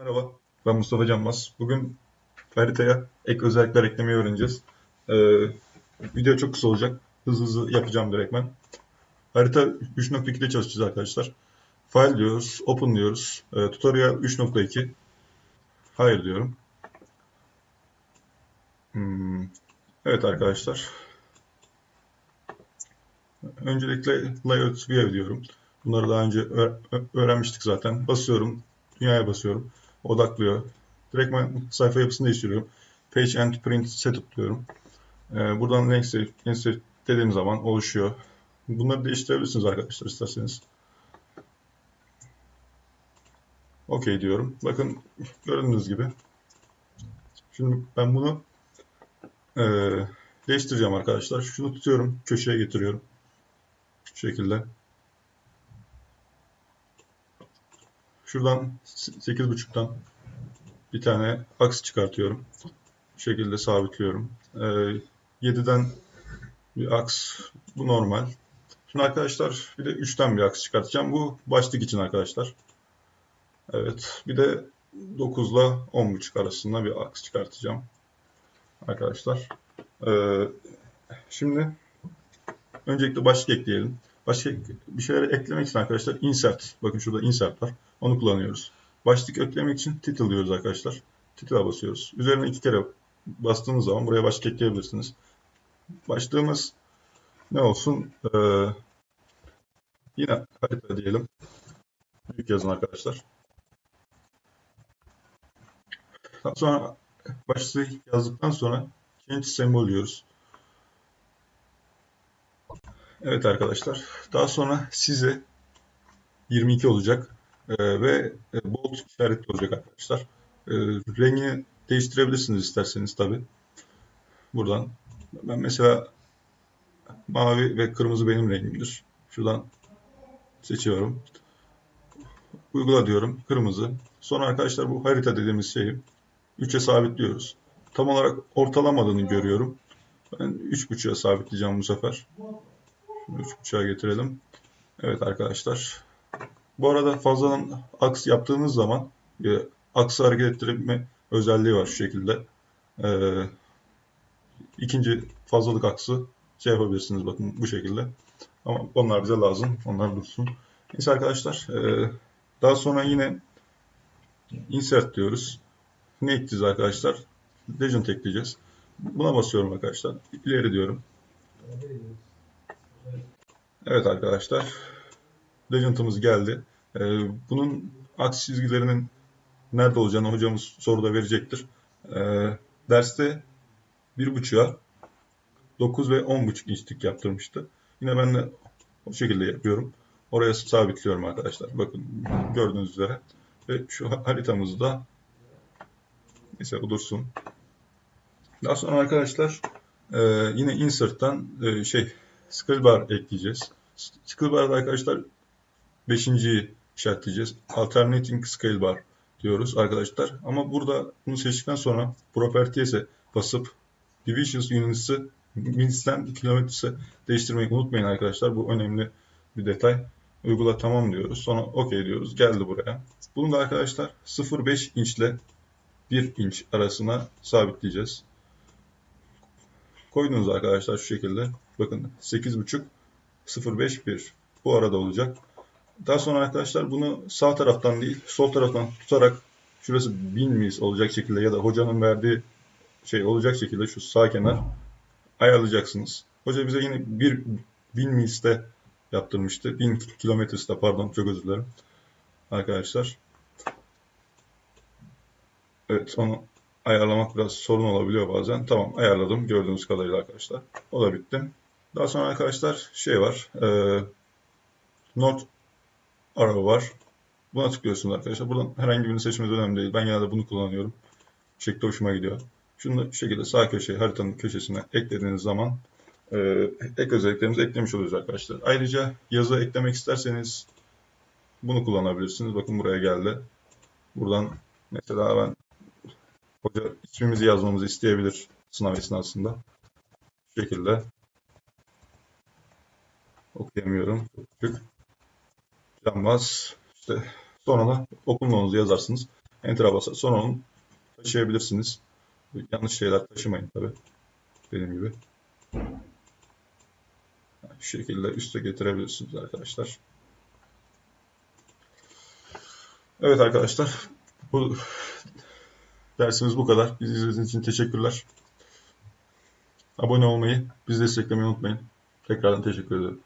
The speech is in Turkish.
Merhaba, ben Mustafa Canmaz. Bugün haritaya ek özellikler eklemeyi öğreneceğiz. Ee, video çok kısa olacak. Hızlı hızlı yapacağım direktmen. Harita 3.2'de çalışacağız arkadaşlar. File diyoruz, open diyoruz. Ee, tutorial 3.2. Hayır diyorum. Hmm, Evet arkadaşlar. Öncelikle layout view diyorum. Bunları daha önce öğrenmiştik zaten. Basıyorum, dünyaya basıyorum. Odaklıyor. Direkt ben sayfa yapısını değiştiriyorum. Page and print setup diyorum. Ee, buradan renk seç dediğim zaman oluşuyor. Bunları değiştirebilirsiniz arkadaşlar isterseniz. OK diyorum. Bakın gördüğünüz gibi. Şimdi ben bunu eee, değiştireceğim arkadaşlar. Şunu tutuyorum. Köşeye getiriyorum. Şu şekilde. Şuradan 8.5'tan bir tane aks çıkartıyorum. Bu şekilde sabitliyorum. Ee, 7'den bir aks. Bu normal. Şimdi arkadaşlar bir de 3'ten bir aks çıkartacağım. Bu başlık için arkadaşlar. Evet. Bir de 9 ile 10.5 arasında bir aks çıkartacağım. Arkadaşlar. Ee, şimdi öncelikle başlık ekleyelim. Başka bir şeyler eklemek için arkadaşlar insert. Bakın şurada insert var. Onu kullanıyoruz. Başlık eklemek için title diyoruz arkadaşlar. Title'a basıyoruz. Üzerine iki kere bastığınız zaman buraya başlık ekleyebilirsiniz. Başlığımız ne olsun? Ee, yine harita diyelim. Büyük yazın arkadaşlar. Daha sonra başlığı yazdıktan sonra change sembol diyoruz. Evet arkadaşlar. Daha sonra size 22 olacak Ee, ve e, bold işaretli olacak arkadaşlar. Ee, rengini değiştirebilirsiniz isterseniz tabi. Buradan. Ben mesela mavi ve kırmızı benim rengimdir. Şuradan seçiyorum. Uygula diyorum. Kırmızı. Sonra arkadaşlar bu harita dediğimiz şeyi 3'e sabitliyoruz. Tam olarak ortalamadığını görüyorum. Ben 3.5'a sabitleyeceğim bu sefer. Şunu 3.5'a getirelim. Evet arkadaşlar. Bu arada fazladan aks yaptığınız zaman e, aksı hareket ettirme özelliği var şu şekilde. Ee, ikinci fazlalık aksı şey yapabilirsiniz bakın bu şekilde. Ama onlar bize lazım. Onlar dursun. Neyse arkadaşlar. e, daha sonra yine insert diyoruz. Ne ekleyeceğiz arkadaşlar? Legend ekleyeceğiz. Buna basıyorum arkadaşlar. İleri diyorum. Evet arkadaşlar. Legend'ımız geldi. Ee, bunun aks çizgilerinin nerede olacağını hocamız soruda verecektir. Ee, derste 1.5'a 9 ve 10.5 inçlik yaptırmıştı. Yine ben de o şekilde yapıyorum. Oraya sabitliyorum arkadaşlar. Bakın gördüğünüz üzere. Ve şu haritamızı da neyse bu dursun. Daha sonra arkadaşlar e, yine insert'tan e, şey scroll ekleyeceğiz. Scroll bar'da arkadaşlar 5.yi işaretleyeceğiz. Alternating scale bar diyoruz arkadaşlar. Ama burada bunu seçtikten sonra properties'e basıp divisions units'ı minutes'ten kilometres'e değiştirmeyi unutmayın arkadaşlar. Bu önemli bir detay. Uygula tamam diyoruz. Sonra OK diyoruz. Geldi buraya. Bunu da arkadaşlar 0.5 inç ile 1 inç arasına sabitleyeceğiz. Koydunuz arkadaşlar şu şekilde. Bakın 8.5 0.5 1 bu arada olacak. Daha sonra arkadaşlar bunu sağ taraftan değil sol taraftan tutarak şurası 1000 milis olacak şekilde ya da hocanın verdiği şey olacak şekilde şu sağ kenar ayarlayacaksınız. Hoca bize yine 1 1000 miliste yaptırmıştı. 1000 kilometresinde pardon çok özür dilerim. Arkadaşlar. Evet onu ayarlamak biraz sorun olabiliyor bazen. Tamam ayarladım gördüğünüz kadarıyla arkadaşlar. O da bitti. Daha sonra arkadaşlar şey var. E, North araba var. Buna tıklıyorsunuz arkadaşlar. Buradan herhangi birini seçmeniz önemli değil. Ben genelde bunu kullanıyorum. Bu şekilde hoşuma gidiyor. Şunu şu şekilde sağ köşeye haritanın köşesine eklediğiniz zaman e, ek özelliklerimizi eklemiş oluyoruz arkadaşlar. Ayrıca yazı eklemek isterseniz bunu kullanabilirsiniz. Bakın buraya geldi. Buradan mesela ben hoca ismimizi yazmamızı isteyebilir sınav esnasında. Şu şekilde okuyamıyorum. Çok küçük. Canvas. İşte okul numaranızı yazarsınız. Enter'a basar. Sonra onu taşıyabilirsiniz. Yanlış şeyler taşımayın tabii. Dediğim gibi. Şu şekilde üste getirebilirsiniz arkadaşlar. Evet arkadaşlar. Bu dersimiz bu kadar. Bizi izlediğiniz için teşekkürler. Abone olmayı, bizi desteklemeyi unutmayın. Tekrardan teşekkür ederim.